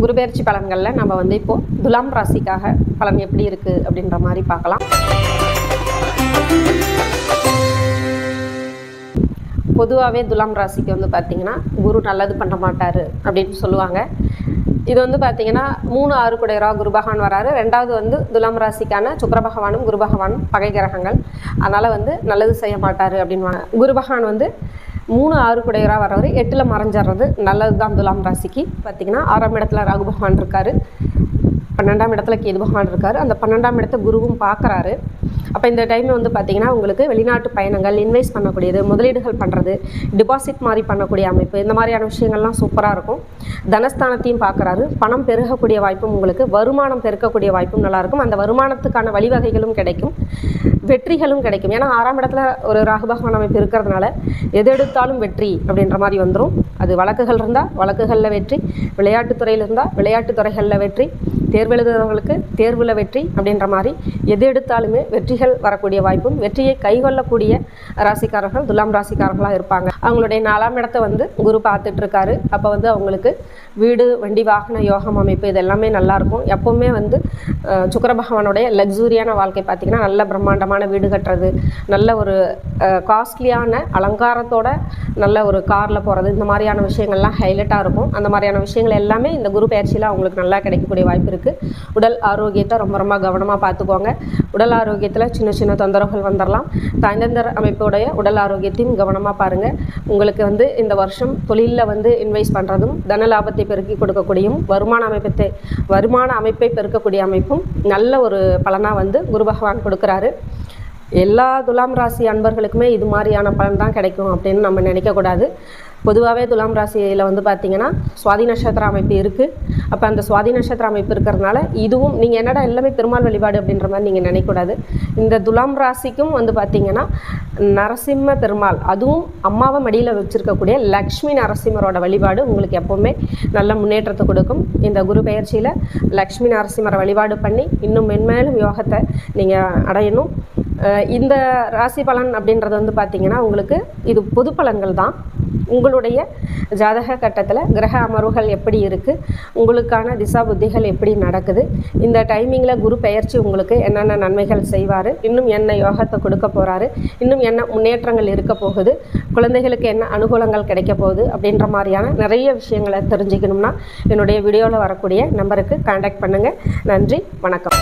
குருபெயர்ச்சி பலன்களில் நம்ம வந்து இப்போது துலாம் ராசிக்காக பலன் எப்படி இருக்குது அப்படின்ற மாதிரி பார்க்கலாம். பொதுவாகவே துலாம் ராசிக்கு வந்து பார்த்திங்கன்னா குரு நல்லது பண்ண மாட்டார் அப்படின்னு சொல்லுவாங்க. இது வந்து பார்த்திங்கன்னா மூணு ஆறு குடையரா குரு பகவான் வராரு. ரெண்டாவது வந்து துலாம் ராசிக்கான சுக்கர பகவானும் குரு பகவானும் பகை கிரகங்கள். அதனால் வந்து நல்லது செய்ய மாட்டார் அப்படின்வாங்க குரு பகவான் வந்து மூணு ஆறு குடையராக வரவர். எட்டில் மறைஞ்சிடுறது நல்லது தான் துலாம் ராசிக்கு. பார்த்திங்கன்னா ஆறாம் இடத்துல ராகு பகவான் இருக்கார். பன்னெண்டாம் இடத்துல கேது பகவான் இருக்கார். அந்த பன்னெண்டாம் இடத்த குருவும் பார்க்குறாரு அப்போ இந்த டைம் வந்து பார்த்திங்கன்னா உங்களுக்கு வெளிநாட்டு பயணங்கள் இன்வெஸ்ட் பண்ணக்கூடியது முதலீடுகள் பண்ணுறது டிபாசிட் மாதிரி பண்ணக்கூடிய அமைப்பு இந்த மாதிரியான விஷயங்கள்லாம் சூப்பராக இருக்கும். தனஸ்தானத்தையும் பார்க்குறாரு. பணம் பெருகக்கூடிய வாய்ப்பும் உங்களுக்கு வருமானம் பெருக்கக்கூடிய வாய்ப்பும் நல்லாயிருக்கும் அந்த வருமானத்துக்கான வழிவகைகளும் கிடைக்கும். வெற்றிகளும் கிடைக்கும். ஏன்னா ஆறாம் இடத்துல ஒரு ராகு பகவான் அமைப்பு இருக்கிறதுனால எது எடுத்தாலும் வெற்றி அப்படின்ற மாதிரி வந்துடும் அது வழக்குகள் இருந்தால் வழக்குகளில் வெற்றி. விளையாட்டுத்துறையில் இருந்தால் விளையாட்டு துறைகளில் வெற்றி. தேர்வு தேர்வில் வெற்றி அப்படின்ற மாதிரி எது எடுத்தாலுமே வெற்றிகள் வரக்கூடிய வாய்ப்பும் வெற்றியை கைகொள்ளக்கூடிய ராசிக்காரர்கள் துலாம் ராசிக்காரர்களாக இருப்பாங்க. அவங்களுடைய நாலாம் இடத்தை வந்து குரு பார்த்துட்டு இருக்காரு அப்போ வந்து அவங்களுக்கு வீடு வண்டி வாகன யோகம் அமைப்பு இது எல்லாமே நல்லாயிருக்கும் எப்போவுமே வந்து சுக்கர பகவானுடைய லக்ஸூரியான வாழ்க்கை பார்த்திங்கன்னா நல்ல பிரம்மாண்டமான வீடு கட்டுறது நல்ல ஒரு காஸ்ட்லியான அலங்காரத்தோட நல்ல ஒரு காரில் போகிறது இந்த மாதிரியான விஷயங்கள்லாம் ஹைலைட்டாக இருக்கும். அந்த மாதிரியான விஷயங்கள் எல்லாமே இந்த குரு பயிற்சியில் அவங்களுக்கு நல்லா கிடைக்கக்கூடிய வாய்ப்பு இருக்குது உடல் ஆரோக்கியத்தை ரொம்ப ரொம்ப கவனமாக பார்த்துக்கோங்க. உடல் ஆரோக்கியத்தில் சின்ன சின்ன தொந்தரவுகள் வந்துடலாம் தாய்ந்தந்தர் அமைப்புடைய உடல் ஆரோக்கியத்தையும் கவனமாக பாருங்கள் உங்களுக்கு வந்து இந்த வருஷம் தொழிலில் வந்து இன்வெஸ்ட் பண்ணுறதும் தன லாபத்தை பெருக்கி கொடுக்கக்கூடியும் வருமான அமைப்பத்தை வருமான அமைப்பை பெருக்கக்கூடிய அமைப்பும் நல்ல ஒரு பலனாக வந்து குரு பகவான் கொடுக்குறாரு. எல்லா துலாம் ராசி அன்பர்களுக்குமே இது மாதிரியான பலன் தான் கிடைக்கும் அப்படின்னு நம்ம நினைக்கக்கூடாது பொதுவாகவே துலாம் ராசியில் வந்து பார்த்திங்கன்னா சுவாதி நட்சத்திர அமைப்பு இருக்குது அப்போ அந்த சுவாதி நட்சத்திர அமைப்பு இருக்கிறதுனால இதுவும் நீங்கள் என்னடா எல்லாமே பெருமாள் வழிபாடு அப்படின்ற மாதிரி நீங்கள் நினைக்கக்கூடாது இந்த துலாம் ராசிக்கும் வந்து பார்த்திங்கன்னா நரசிம்ம பெருமாள் அதுவும் அம்மாவை மடியில் வச்சுருக்கக்கூடிய லக்ஷ்மி நரசிம்மரோட வழிபாடு உங்களுக்கு எப்போவுமே நல்ல முன்னேற்றத்தை கொடுக்கும். இந்த குரு பெயர்ச்சியில் லக்ஷ்மி நரசிம்மரை வழிபாடு பண்ணி இன்னும் மென்மேலும் யோகத்தை நீங்கள் அடையணும். இந்த ராசி பலன் அப்படின்றது வந்து பார்த்திங்கன்னா உங்களுக்கு இது பொது பலன்கள் தான். உங்களுடைய ஜாதக கட்டத்தில் கிரக அமர்வுகள் எப்படி இருக்குது உங்களுக்கான திசா புத்திகள் எப்படி நடக்குது? இந்த டைமிங்கில் குரு பெயர்ச்சி உங்களுக்கு என்னென்ன நன்மைகள் செய்வார்? இன்னும் என்ன யோகத்தை கொடுக்க போகிறாரு இன்னும் என்ன முன்னேற்றங்கள் இருக்க போகுது? குழந்தைகளுக்கு என்ன அனுகூலங்கள் கிடைக்க போகுது? அப்படின்ற மாதிரியான நிறைய விஷயங்களை தெரிஞ்சுக்கணும்னா என்னுடைய வீடியோவில் வரக்கூடிய நம்பருக்கு காண்டாக்ட் பண்ணுங்கள் நன்றி வணக்கம்.